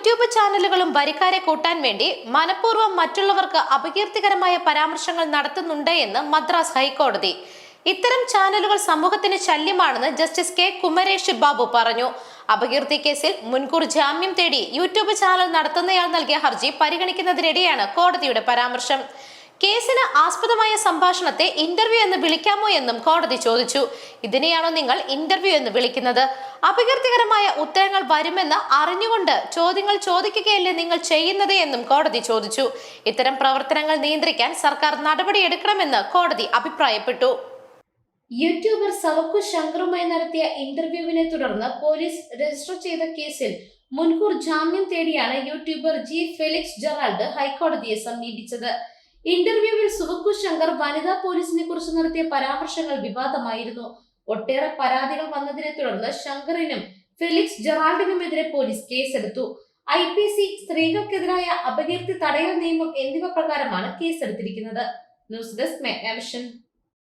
YouTube ചാനലുകളും വരിക്കാരെ കൂട്ടാൻ വേണ്ടി മനഃപൂർവം മറ്റുള്ളവർക്ക് അപകീർത്തികരമായ പരാമർശങ്ങൾ നടത്തുന്നുണ്ട് എന്ന് മദ്രാസ് ഹൈക്കോടതി. ഇത്തരം ചാനലുകൾ സമൂഹത്തിന് ശല്യമാണെന്ന് ജസ്റ്റിസ് കെ. കുമരേഷ് ബാബു പറഞ്ഞു. അപകീർത്തി കേസിൽ മുൻകൂർ ജാമ്യം തേടി യൂട്യൂബ് ചാനൽ നടത്തുന്നയാൾ നൽകിയ ഹർജി പരിഗണിക്കുന്നതിനിടെയാണ് കോടതിയുടെ പരാമർശം. കേസിന് ആസ്പദമായ സംഭാഷണത്തെ ഇന്റർവ്യൂ എന്ന് വിളിക്കാമോ എന്നും കോടതി ചോദിച്ചു. ഇതിനെയാണോ നിങ്ങൾ ഇന്റർവ്യൂ എന്ന് വിളിക്കുന്നത്? അപകീർത്തികരമായ ഉത്തരങ്ങൾ വരുമെന്ന് അറിഞ്ഞുകൊണ്ട് ചോദ്യങ്ങൾ ചോദിക്കുകയല്ലേ നിങ്ങൾ ചെയ്യുന്നത് എന്നും കോടതി ചോദിച്ചു. ഇത്തരം പ്രവർത്തനങ്ങൾ നിയന്ത്രിക്കാൻ സർക്കാർ നടപടിയെടുക്കണമെന്ന് കോടതി അഭിപ്രായപ്പെട്ടു. യൂട്യൂബർ സവക്കു ശങ്കറുമായി നടത്തിയ ഇന്റർവ്യൂവിനെ തുടർന്ന് പോലീസ് രജിസ്റ്റർ ചെയ്ത കേസിൽ മുൻകൂർ ജാമ്യം തേടിയാണ് യൂട്യൂബർ ജി ഫെലിക്സ് ജെറാൾഡ് ഹൈക്കോടതിയെ സമീപിച്ചത്. ഇന്റർവ്യൂവിൽ സുവക്കു ശങ്കർ വനിതാ പോലീസിനെ കുറിച്ച് നടത്തിയ പരാമർശങ്ങൾ വിവാദമായിരുന്നു. ഒട്ടേറെ പരാതികൾ വന്നതിനെ തുടർന്ന് ശങ്കറിനും ഫെലിക്സ് ജെറാൾഡിനുമെതിരെ പോലീസ് കേസെടുത്തു. ഐ പി സി സ്ത്രീകൾക്കെതിരായ അപകീർത്തി തടയൽ നിയമം എന്നിവ പ്രകാരമാണ് കേസെടുത്തിരിക്കുന്നത്. News desk മെഗ്നവിഷൻ